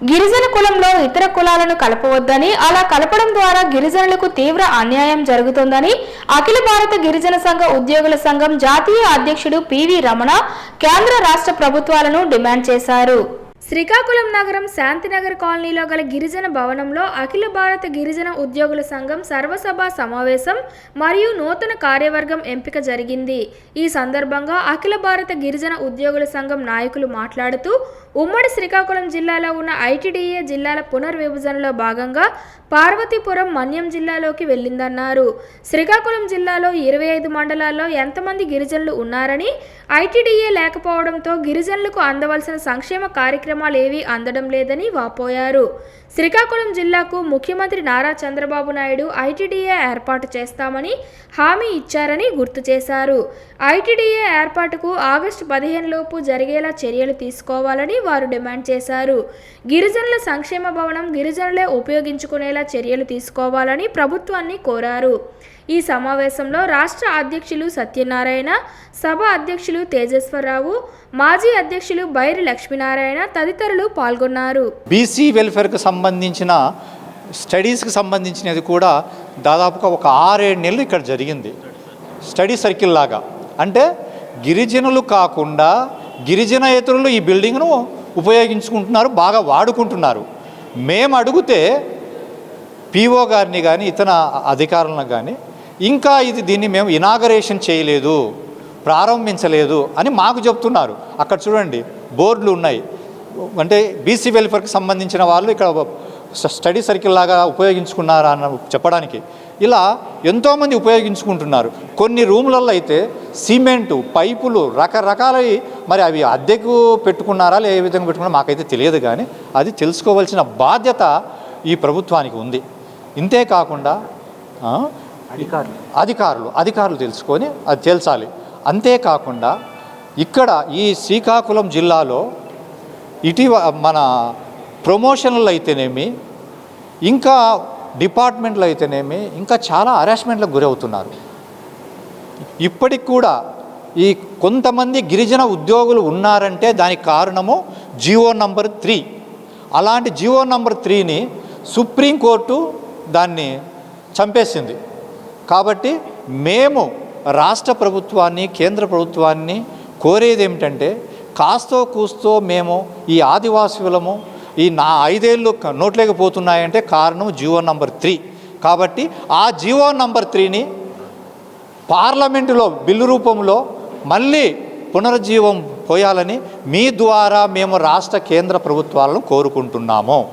గిరిజన కులంలో ఇతర కులాలను కలపవద్దని అలా కలపడం ద్వారా గిరిజనులకు తీవ్ర అన్యాయం జరుగుతోందని అఖిల భారత గిరిజన సంఘ ఉద్యోగుల సంఘం జాతీయ అధ్యక్షుడు పివి రమణ కేంద్ర రాష్ట్ర ప్రభుత్వాలను డిమాండ్ చేశారు. శ్రీకాకుళం నగరం శాంతినగర్ కాలనీలో గల గిరిజన భవనంలో అఖిల భారత గిరిజన ఉద్యోగుల సంఘం సర్వసభ సమావేశం మరియు నూతన కార్యవర్గం ఎంపిక జరిగింది. ఈ సందర్భంగా అఖిల భారత గిరిజన ఉద్యోగుల సంఘం నాయకులు మాట్లాడుతూ ఉమ్మడి శ్రీకాకుళం జిల్లాలో ఉన్న ఐటీడీఏ జిల్లాల పునర్విభజనలో భాగంగా పార్వతీపురం మన్యం జిల్లాలోకి వెళ్ళిందన్నారు. శ్రీకాకుళం జిల్లాలో ఇరవై ఐదు మండలాల్లో ఎంతమంది గిరిజనులు ఉన్నారని ఐటీడీఏ లేకపోవడంతో గిరిజనులకు అందవలసిన సంక్షేమ కార్యక్రమం ఏవీ అందడం లేదని వాపోయారు. శ్రీకాకుళం జిల్లాకు ముఖ్యమంత్రి నారా చంద్రబాబు నాయుడు ఐటీడీఏ ఏర్పాటు చేస్తామని హామీ ఇచ్చారని గుర్తు చేశారు. ఐటీడీఏ ఏర్పాటుకు ఆగస్టు పదిహేను లోపు జరిగేలా చర్యలు తీసుకోవాలని వారు డిమాండ్ చేశారు. గిరిజనుల సంక్షేమ భవనం గిరిజనులే ఉపయోగించుకునేలా చర్యలు తీసుకోవాలని ప్రభుత్వాన్ని కోరారు. ఈ సమావేశంలో రాష్ట్ర అధ్యక్షులు సత్యనారాయణ సభ అధ్యక్షులు తేజేశ్వరరావు మాజీ అధ్యక్షులు బైరి లక్ష్మీనారాయణ తదితరులు పాల్గొన్నారు. బీసీ వెల్ఫేర్కు సంబంధించిన స్టడీస్కి సంబంధించినది కూడా దాదాపుగా ఒక ఆరేడు నెలలు ఇక్కడ జరిగింది. స్టడీ సర్కిల్ లాగా. అంటే గిరిజనులు కాకుండా గిరిజనేతరులు ఈ బిల్డింగ్ను ఉపయోగించుకుంటున్నారు బాగా వాడుకుంటున్నారు. మేము అడిగితే పీఓ గారిని కానీ ఇతర అధికారులను కానీ ఇంకా ఇది దీన్ని మేము ఇనాగరేషన్ చేయలేదు ప్రారంభించలేదు అని మాకు చెప్తున్నారు. అక్కడ చూడండి బోర్డులు ఉన్నాయి. అంటే బీసీ వెల్ఫేర్కి సంబంధించిన వాళ్ళు ఇక్కడ స్టడీ సర్కిల్ లాగా ఉపయోగించుకున్నారా అన్న చెప్పడానికి. ఇలా ఎంతోమంది ఉపయోగించుకుంటున్నారు. కొన్ని రూములలో అయితే సిమెంటు పైపులు రకరకాలవి మరి అవి అద్దెకు పెట్టుకున్నారా లే ఏ విధంగా పెట్టుకున్నారా మాకైతే తెలియదు కానీ అది తెలుసుకోవాల్సిన బాధ్యత ఈ ప్రభుత్వానికి ఉంది. ఇంతే కాకుండా అధికారులు. అధికారులు అధికారులు తెలుసుకొని అది తేల్చాలి. అంతేకాకుండా ఇక్కడ ఈ శ్రీకాకుళం జిల్లాలో ఇటీవ మన ప్రమోషన్లు అయితేనేమి ఇంకా డిపార్ట్మెంట్లు అయితేనేమి ఇంకా చాలా హరాస్మెంట్లకు గురవుతున్నారు. ఇప్పటికి కూడా ఈ కొంతమంది గిరిజన ఉద్యోగులు ఉన్నారంటే దానికి కారణము జియో నంబర్ త్రీ. అలాంటి జియో నంబర్ త్రీని సుప్రీంకోర్టు దాన్ని చంపేసింది. కాబట్టి మేము రాష్ట్ర ప్రభుత్వాన్ని కేంద్ర ప్రభుత్వాన్ని కోరేది ఏమిటంటే కాస్తో కూస్తో మేము ఈ ఆదివాసులము ఈ నా ఐదేళ్ళు నోట్లేకపోతున్నాయంటే పోతున్నాయంటే కారణం జీవో నంబర్ త్రీ. కాబట్టి ఆ జీవో నంబర్ త్రీని పార్లమెంటులో బిల్లు రూపంలో మళ్ళీ పునరుజ్జీవం పోయాలని మీ ద్వారా మేము రాష్ట్ర కేంద్ర ప్రభుత్వాలను కోరుకుంటున్నాము.